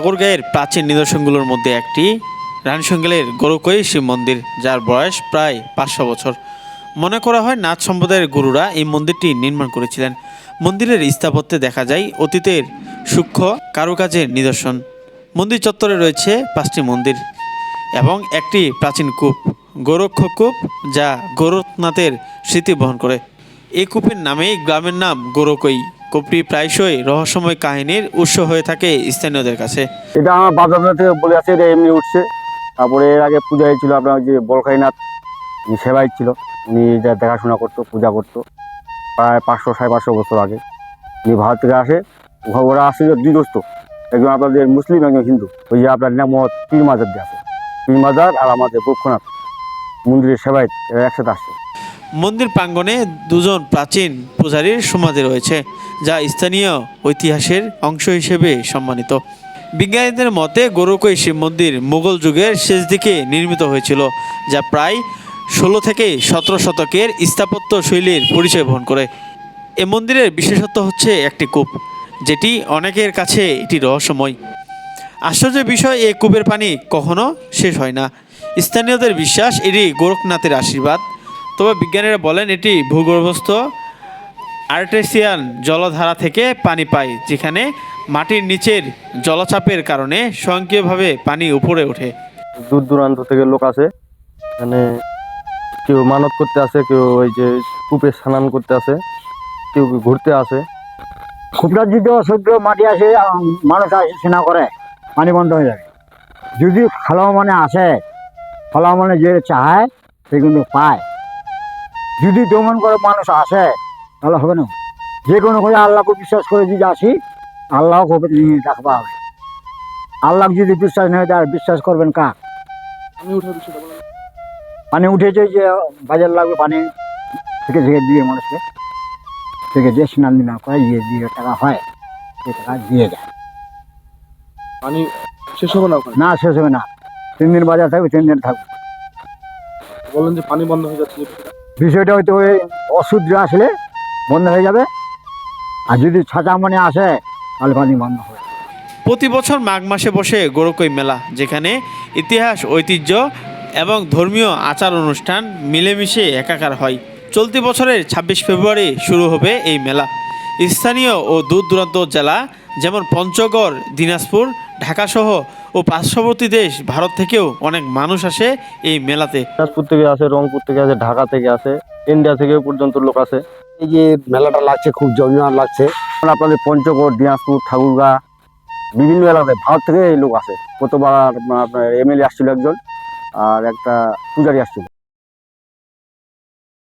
ঠাকুরগাঁয়ের প্রাচীন নিদর্শনগুলোর মধ্যে একটি। রানীসঙ্গেলের গরুকই শিব মন্দির, যার বয়স প্রায় পাঁচশো বছর। মনে করা হয় নাথ সম্প্রদায়ের গুরুরা এই মন্দিরটি নির্মাণ করেছিলেন। মন্দিরের স্থাপত্যে দেখা যায় অতীতের সূক্ষ্ম কারুকাজের নিদর্শন। মন্দির চত্বরে রয়েছে পাঁচটি মন্দির এবং একটি প্রাচীন কূপ, গোরক্ষ কূপ, যা গোরখনাথের স্মৃতি বহন করে। এই কূপের নামেই গ্রামের নাম গোরকই। কূপটি প্রায়শই রহস্যময় কাহিনীর উৎস হয়ে থাকে স্থানীয়দের কাছে। এটা আমার বাজার থেকে বলে আছে এটা এমনি উঠছে। তারপরে এর আগে পূজা হয়েছিল আপনার যে বলখাইনাথ সেবাই ছিল। উনি যা দেখাশোনা করতো, পূজা করতো, প্রায় পাঁচশো, সাড়ে পাঁচশো বছর আগে। উনি ভারত থেকে আসে ওরা- আসছিল দুই দোস্ত একজন আপনাদের মুসলিম, একজন হিন্দু। ওই যে আপনার নাম পীর মাজার দিয়ে আছে পীর মাজার আর আমাদের বক্ষনাথ, মন্দিরের সেবাই একসাথে আসছে। মন্দির প্রাঙ্গণে দুজন প্রাচীন পূজারীর সমাধি রয়েছে, যা স্থানীয় ঐতিহাসের অংশ হিসেবে সম্মানিত। বিজ্ঞানীদের মতে গৌরকই শিব মন্দির মুঘল যুগের শেষ দিকে নির্মিত হয়েছিল, যা প্রায় ষোলো থেকে সতেরো শতকের স্থাপত্য শৈলীর পরিচয় বহন করে। এ মন্দিরের বিশেষত্ব হচ্ছে একটি কূপ, যেটি অনেকের কাছে এটি রহস্যময়। আশ্চর্যের বিষয় এই কূপের পানি কখনো শেষ হয় না। স্থানীয়দের বিশ্বাস, এটি গোরখনাথের আশীর্বাদ। তবে বিজ্ঞানীরা বলেন এটি ভূগর্ভস্থ আর্টেসিয়ান জলধারা থেকে পানি পায় যেখানে মাটির নিচের জলচাপের কারণে স্বয়ংক্রিয়ভাবে পানি উপরে ওঠে। দূর দূরান্ত থেকে লোক আসে এখানে কেউ মানত করতে আসে কেউ ওই যে কূপে স্নান করতে আসে কেউ ঘুরতে আসে। যদি অসহ্য মাটি আসে মানুষ আসে সেনা করে পানি বন্ধ হয়ে যাবে। যদি খালাও মানে আসে খালাও মানে যে চায় সে কিন্তু পায়। যদি দমন করে মানুষ আসে তাহলে হবে না। যে কোনো করে আল্লাহকে বিশ্বাস করে যদি আসি আল্লাহ কবে নিয়ে রাখবা হবে। আল্লাহ যদি বিশ্বাস নেই তার বিশ্বাস করবেন কার? পানি উঠেছে যে বাজার লাগবে পানি থেকে থেকে দিয়ে মানুষকে। থেকে যে স্নান দিনা করে ইয়ে দিয়ে টাকা হয় সে টাকা দিয়ে যায়। পানি শেষ হবে না না শেষ হবে না। তিন দিন বাজার থাকবে তিন দিন থাকবে। বললেন যে পানি বন্ধ হয়ে যাচ্ছে। বিষয়টা হয়তো ওই অশুদ্ধ আসলে বন্ধ হয়ে যাবে। আর যদি ছাঁচা মনে আসে, তাহলে পানি বন্ধ হবে। প্রতি বছর মাঘ মাসে বসে গোরকই মেলা, যেখানে ইতিহাস, ঐতিহ্য এবং ধর্মীয় আচার অনুষ্ঠান মিলেমিশে একাকার হয়। চলতি বছরের ছাব্বিশ ফেব্রুয়ারি শুরু হবে এই মেলা। স্থানীয় ও দূর দূরান্ত জেলা, যেমন পঞ্চগড়, দিনাজপুর ঢাকাসহ ও পার্শ্ববর্তী দেশ, ভারত থেকেও অনেক মানুষ আসে এই মেলাতে। দিনাজপুর থেকে আসে, রংপুর থেকে আসে, ঢাকা থেকে আসে, ইন্ডিয়া থেকে পর্যন্ত লোক আসে। এই যে মেলাটা লাগছে, খুব জমিয়ার লাগছে। আপনাদের পঞ্চগড়, দিনাজপুর, ঠাকুরগা, বিভিন্ন এলাকায় ভারত থেকে এই লোক আসে। কতবার আপনার এমএলএ আসছিল একজন, আর একটা পূজারি আসছিল।